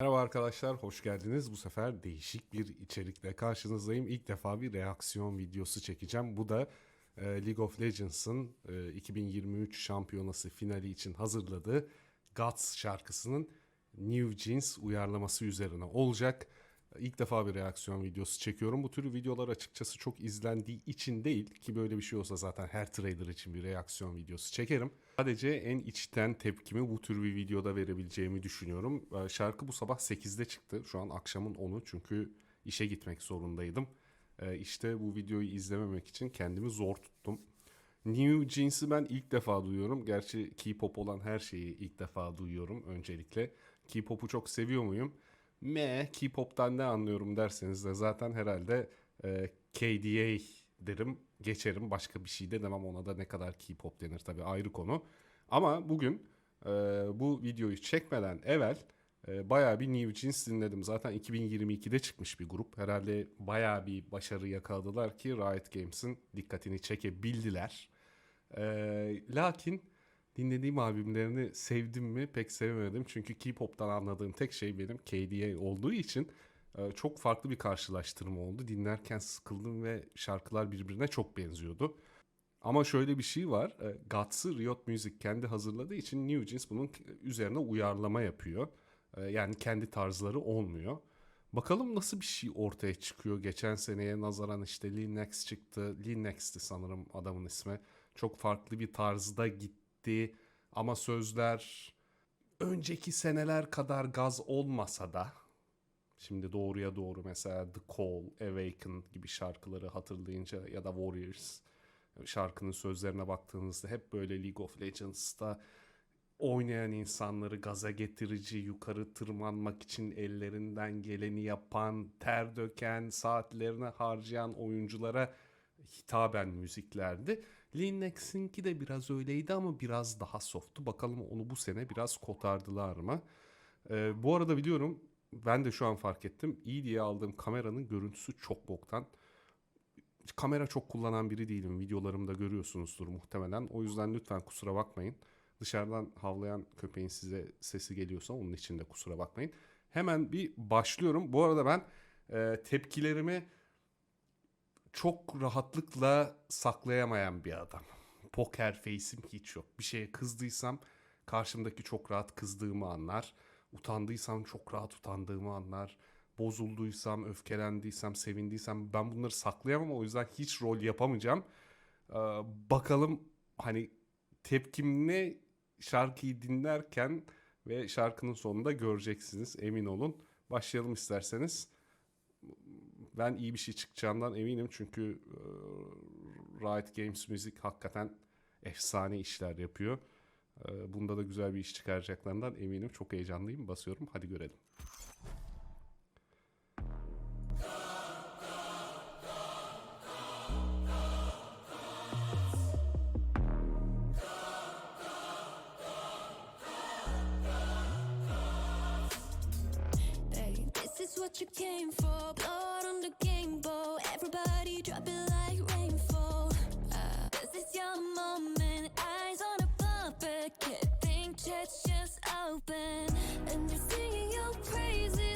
Merhaba arkadaşlar, hoş geldiniz. Bu sefer değişik bir içerikle karşınızdayım. İlk defa bir reaksiyon videosu çekeceğim. Bu da e, League of Legends'ın e, 2023 şampiyonası finali için hazırladığı Guts şarkısının New Jeans uyarlaması üzerine olacak. İlk defa bir reaksiyon videosu çekiyorum. Bu tür videolar açıkçası çok izlendiği için değil ki böyle bir şey olsa zaten her trader için bir reaksiyon videosu çekerim. Sadece en içten tepkimi bu tür bir videoda verebileceğimi düşünüyorum. Ee, Şarkı bu sabah 8'de çıktı. Şu an akşamın 10'u çünkü işe gitmek zorundaydım. Ee, İşte bu videoyu izlememek için kendimi zor tuttum. New Jeans'i ben ilk defa duyuyorum. Gerçi K-pop olan her şeyi ilk defa duyuyorum öncelikle. K-pop'u çok seviyor muyum? Me, K-pop'tan ne anlıyorum derseniz de zaten herhalde e, KDA derim, geçerim. Başka bir şey de demem ona da ne kadar K-pop denir tabii ayrı konu. Ama bugün e, bu videoyu çekmeden evvel e, bayağı bir New Jeans dinledim. Zaten 2022'de çıkmış bir grup. Herhalde bayağı bir başarı yakaladılar ki Riot Games'in dikkatini çekebildiler. E, lakin dinlediğim albümlerini sevdim mi pek sevemedim. Çünkü K-pop'tan anladığım tek şey benim KDA olduğu için çok farklı bir karşılaştırma oldu. Dinlerken sıkıldım ve şarkılar birbirine çok benziyordu. Ama şöyle bir şey var. E, Guts'ı Riot Music kendi hazırladığı için New Jeans bunun üzerine uyarlama yapıyor. E, Yani kendi tarzları olmuyor. Bakalım nasıl bir şey ortaya çıkıyor. Geçen seneye nazaran işte Linux çıktı. Linux'ti sanırım adamın ismi. Çok farklı bir tarzda gitti. Ama sözler önceki seneler kadar gaz olmasa da Şimdi doğruya doğru mesela The Call, Awaken gibi şarkıları hatırlayınca ya da Warriors şarkının sözlerine baktığınızda hep böyle League of Legends'ta oynayan insanları gaza getirici, yukarı tırmanmak için ellerinden geleni yapan, ter döken, saatlerini harcayan oyunculara hitaben müziklerdi. Linux'inki de biraz öyleydi ama biraz daha softtu. Bakalım onu bu sene biraz kotardılar mı? Ee, bu arada biliyorum ben de şu an fark ettim. İyi diye aldığım kameranın görüntüsü çok boktan. Kamera çok kullanan biri değilim. Videolarımda görüyorsunuzdur muhtemelen. O yüzden lütfen kusura bakmayın. Dışarıdan havlayan köpeğin size sesi geliyorsa onun için de kusura bakmayın. Hemen bir başlıyorum. Bu arada ben e, tepkilerimi çok rahatlıkla saklayamayan bir adam. Poker face'im hiç yok. Bir şeye kızdıysam karşımdaki çok rahat kızdığımı anlar. Utandıysam çok rahat utandığımı anlar. Bozulduysam, öfkelendiysem, sevindiysem ben bunları saklayamam. O yüzden hiç rol yapamayacağım. Ee, bakalım hani tepkim ne şarkıyı dinlerken ve şarkının sonunda göreceksiniz emin olun. Başlayalım isterseniz. Ben iyi bir şey çıkacağından eminim çünkü e, Riot Games Music hakikaten efsane işler yapıyor. E, Bunda da güzel bir iş çıkaracaklarından eminim. Çok heyecanlıyım. Basıyorum. Hadi görelim. Chest just open. And they're singing your praises.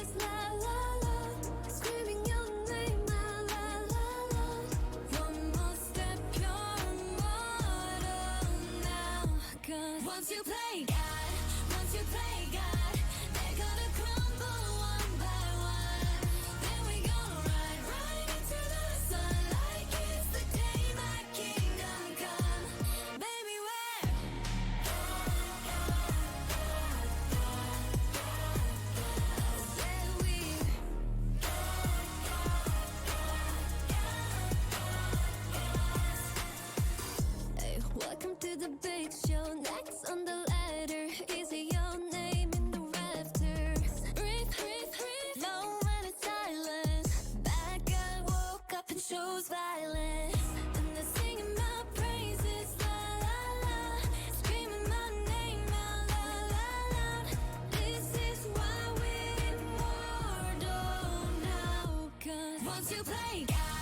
to play.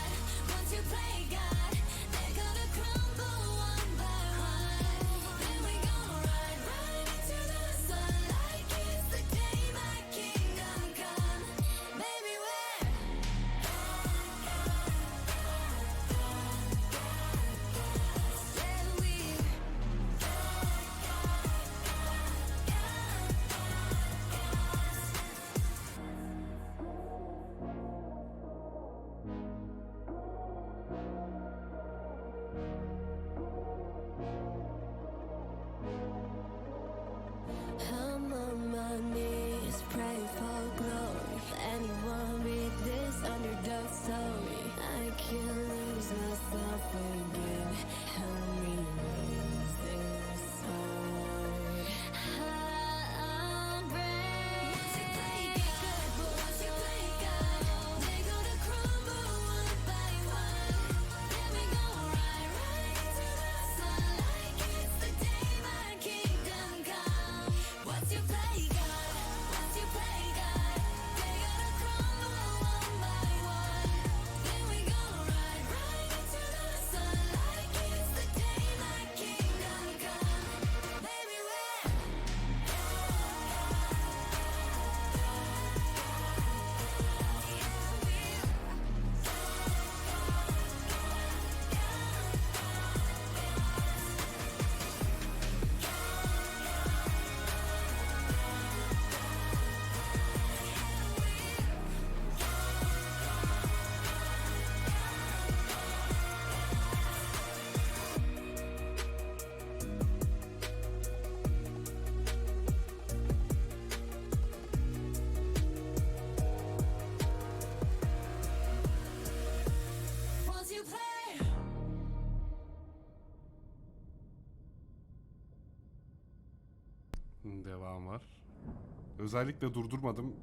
Özellikle durdurmadım.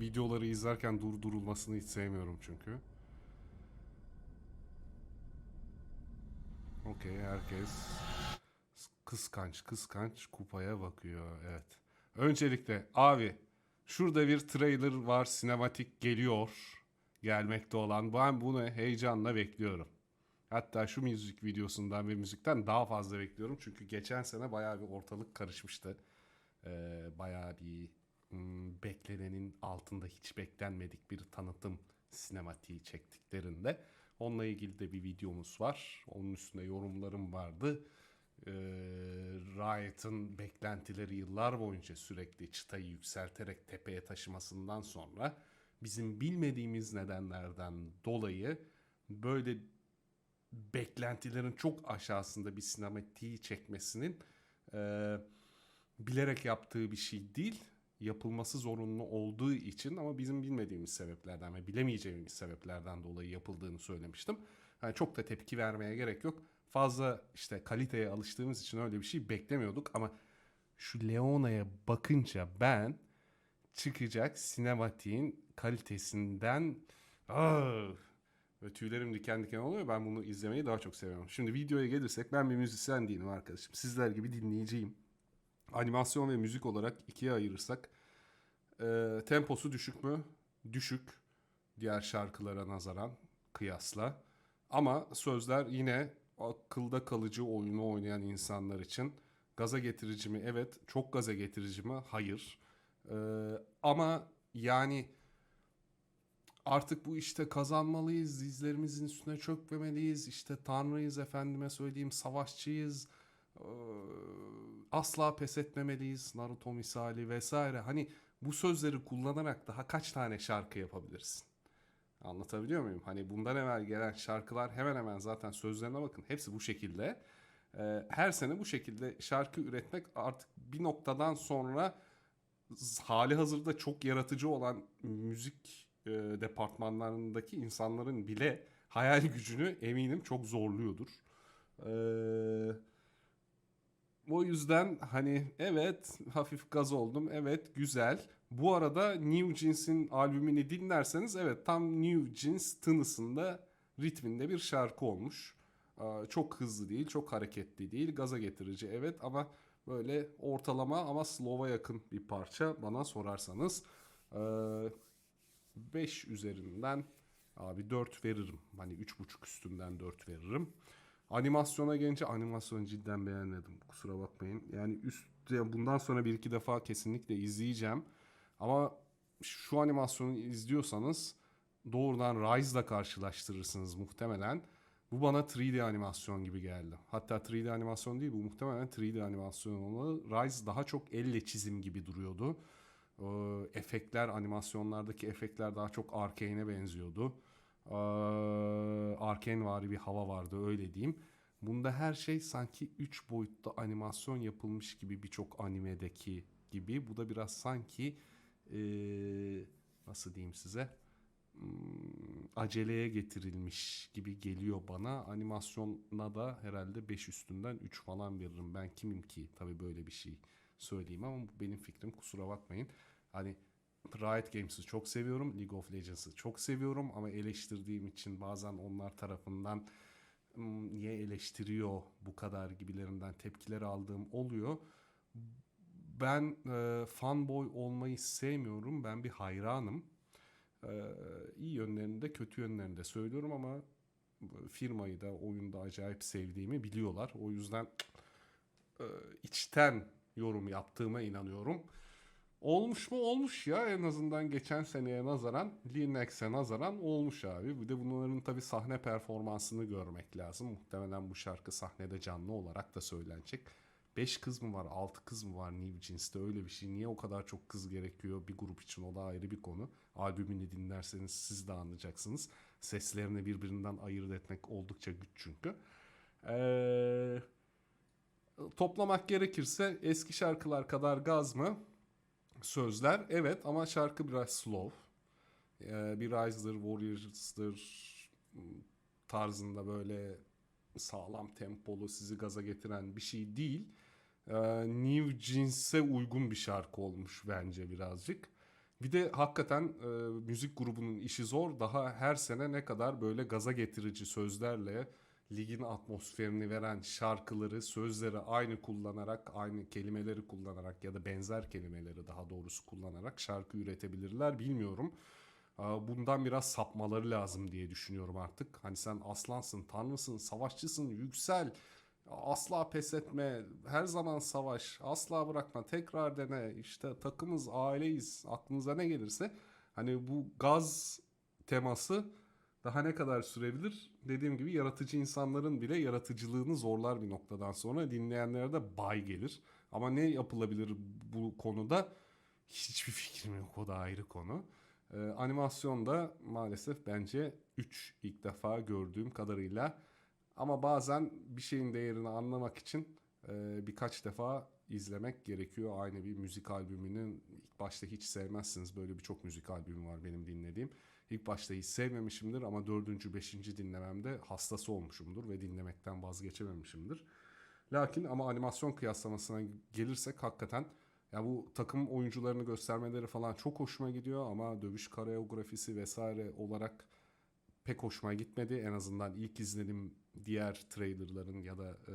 Videoları izlerken durdurulmasını hiç sevmiyorum çünkü. Okey herkes kıskanç kıskanç kupaya bakıyor evet. Öncelikle abi şurada bir trailer var sinematik geliyor gelmekte olan ben bunu heyecanla bekliyorum. Hatta şu müzik videosundan ve müzikten daha fazla bekliyorum çünkü geçen sene bayağı bir ortalık karışmıştı. Ee, bayağı bir hmm, beklenenin altında hiç beklenmedik bir tanıtım sinematiği çektiklerinde. Onunla ilgili de bir videomuz var. Onun üstüne yorumlarım vardı. Ee, Riot'ın beklentileri yıllar boyunca sürekli çıtayı yükselterek tepeye taşımasından sonra bizim bilmediğimiz nedenlerden dolayı böyle beklentilerin çok aşağısında bir sinematiği çekmesinin e, bilerek yaptığı bir şey değil. Yapılması zorunlu olduğu için ama bizim bilmediğimiz sebeplerden ve bilemeyeceğimiz sebeplerden dolayı yapıldığını söylemiştim. Yani çok da tepki vermeye gerek yok. Fazla işte kaliteye alıştığımız için öyle bir şey beklemiyorduk ama şu Leona'ya bakınca ben çıkacak sinematiğin kalitesinden ah, ve tüylerim diken diken oluyor. Ben bunu izlemeyi daha çok seviyorum. Şimdi videoya gelirsek ben bir müzisyen değilim arkadaşım. Sizler gibi dinleyeceğim. Animasyon ve müzik olarak ikiye ayırırsak e, temposu düşük mü? Düşük. Diğer şarkılara nazaran kıyasla. Ama sözler yine akılda kalıcı oyunu oynayan insanlar için gaza getirici mi? Evet. Çok gaza getirici mi? Hayır. E, ama yani artık bu işte kazanmalıyız, dizlerimizin üstüne çökmemeliyiz, işte tanrıyız efendime söyleyeyim, savaşçıyız, asla pes etmemeliyiz, Naruto misali vesaire. Hani bu sözleri kullanarak daha kaç tane şarkı yapabilirsin? Anlatabiliyor muyum? Hani bundan evvel gelen şarkılar hemen hemen zaten sözlerine bakın. Hepsi bu şekilde. Eee, her sene bu şekilde şarkı üretmek artık bir noktadan sonra hali hazırda çok yaratıcı olan müzik e, departmanlarındaki insanların bile hayal gücünü eminim çok zorluyordur. Ee, o yüzden hani evet hafif gaz oldum. Evet güzel. Bu arada New Jeans'in albümünü dinlerseniz evet tam New Jeans tınısında ritminde bir şarkı olmuş. Çok hızlı değil, çok hareketli değil, gaza getirici evet ama böyle ortalama ama slow'a yakın bir parça bana sorarsanız. Ee, 5 üzerinden abi 4 veririm. Hani 3.5 üstünden 4 veririm. Animasyona gelince animasyonu cidden beğenmedim. Kusura bakmayın. Yani üst yani bundan sonra bir iki defa kesinlikle izleyeceğim. Ama şu animasyonu izliyorsanız doğrudan Rise'la karşılaştırırsınız muhtemelen. Bu bana 3D animasyon gibi geldi. Hatta 3D animasyon değil bu muhtemelen 3D animasyon olmalı. Rise daha çok elle çizim gibi duruyordu. Ee, efektler, animasyonlardaki efektler daha çok Arkane'e benziyordu. Arkane vari bir hava vardı öyle diyeyim. Bunda her şey sanki 3 boyutlu animasyon yapılmış gibi birçok animedeki gibi. Bu da biraz sanki ee, nasıl diyeyim size Hmm, aceleye getirilmiş gibi geliyor bana. Animasyona da herhalde 5 üstünden 3 falan veririm. Ben kimim ki tabii böyle bir şey söyleyeyim ama bu benim fikrim kusura bakmayın. Hani Riot Games'i çok seviyorum. League of Legends'ı çok seviyorum ama eleştirdiğim için bazen onlar tarafından "Hmm, niye eleştiriyor bu kadar gibilerinden tepkiler aldığım oluyor. Ben e, fanboy olmayı sevmiyorum. Ben bir hayranım. Ee, iyi yönlerini de kötü yönlerini de söylüyorum ama firmayı da oyunda acayip sevdiğimi biliyorlar. O yüzden e, içten yorum yaptığıma inanıyorum. Olmuş mu? Olmuş ya en azından geçen seneye nazaran, Linux'e nazaran olmuş abi. Bir de bunların tabii sahne performansını görmek lazım. Muhtemelen bu şarkı sahnede canlı olarak da söylenecek. 5 kız mı var, 6 kız mı var New Jeans'te öyle bir şey. Niye o kadar çok kız gerekiyor bir grup için o da ayrı bir konu. Albümünü dinlerseniz siz de anlayacaksınız. Seslerini birbirinden ayırt etmek oldukça güç çünkü. Ee, toplamak gerekirse eski şarkılar kadar gaz mı? Sözler evet ama şarkı biraz slow. Ee, bir Rise'dır, Warriors'dır tarzında böyle sağlam tempolu sizi gaza getiren bir şey değil. e, New Jeans'e uygun bir şarkı olmuş bence birazcık. Bir de hakikaten e, müzik grubunun işi zor. Daha her sene ne kadar böyle gaza getirici sözlerle ligin atmosferini veren şarkıları, sözleri aynı kullanarak, aynı kelimeleri kullanarak ya da benzer kelimeleri daha doğrusu kullanarak şarkı üretebilirler bilmiyorum. Bundan biraz sapmaları lazım diye düşünüyorum artık. Hani sen aslansın, tanrısın, savaşçısın, yüksel. Asla pes etme, her zaman savaş, asla bırakma, tekrar dene. İşte takımız, aileyiz, aklınıza ne gelirse. Hani bu gaz teması daha ne kadar sürebilir? Dediğim gibi yaratıcı insanların bile yaratıcılığını zorlar bir noktadan sonra. Dinleyenlere de bay gelir. Ama ne yapılabilir bu konuda? Hiçbir fikrim yok. O da ayrı konu. Ee, animasyonda maalesef bence 3 ilk defa gördüğüm kadarıyla. Ama bazen bir şeyin değerini anlamak için e, birkaç defa izlemek gerekiyor. Aynı bir müzik albümünün ilk başta hiç sevmezsiniz. Böyle birçok müzik albümü var benim dinlediğim. İlk başta hiç sevmemişimdir ama dördüncü, beşinci dinlememde hastası olmuşumdur ve dinlemekten vazgeçememişimdir. Lakin ama animasyon kıyaslamasına gelirsek hakikaten ya bu takım oyuncularını göstermeleri falan çok hoşuma gidiyor ama dövüş koreografisi vesaire olarak pek hoşuma gitmedi. En azından ilk izlediğim diğer trailerların ya da e,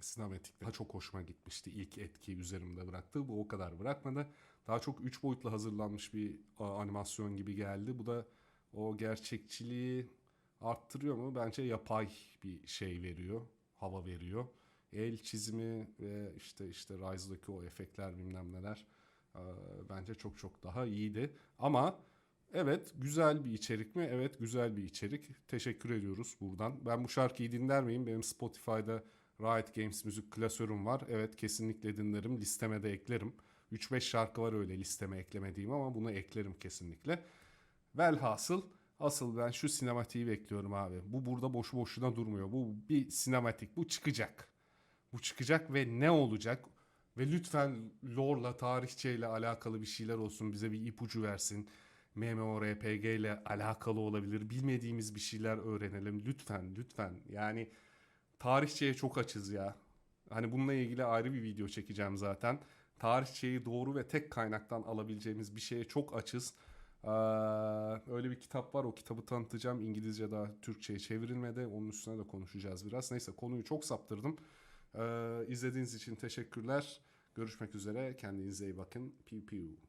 sinematikler daha çok hoşuma gitmişti. İlk etki üzerimde bıraktı. Bu o kadar bırakmadı. Daha çok 3 boyutlu hazırlanmış bir animasyon gibi geldi. Bu da o gerçekçiliği arttırıyor mu? Bence yapay bir şey veriyor. Hava veriyor. El çizimi ve işte işte Rise'daki o efektler bilmem neler bence çok çok daha iyiydi. Ama evet güzel bir içerik mi? Evet güzel bir içerik. Teşekkür ediyoruz buradan. Ben bu şarkıyı dinler miyim? Benim Spotify'da Riot Games müzik klasörüm var. Evet kesinlikle dinlerim. Listeme de eklerim. 3-5 şarkı var öyle listeme eklemediğim ama bunu eklerim kesinlikle. Velhasıl asıl ben şu sinematiği bekliyorum abi. Bu burada boşu boşuna durmuyor. Bu bir sinematik. Bu çıkacak. Bu çıkacak ve ne olacak? Ve lütfen lore'la, tarihçeyle alakalı bir şeyler olsun. Bize bir ipucu versin. MMORPG ile alakalı olabilir. Bilmediğimiz bir şeyler öğrenelim. Lütfen, lütfen. Yani tarihçeye çok açız ya. Hani bununla ilgili ayrı bir video çekeceğim zaten. Tarihçeyi doğru ve tek kaynaktan alabileceğimiz bir şeye çok açız. Ee, öyle bir kitap var. O kitabı tanıtacağım. İngilizce daha Türkçe'ye çevrilmedi. Onun üstüne de konuşacağız biraz. Neyse konuyu çok saptırdım. Ee, izlediğiniz için teşekkürler. Görüşmek üzere. Kendinize iyi bakın. Piu piu.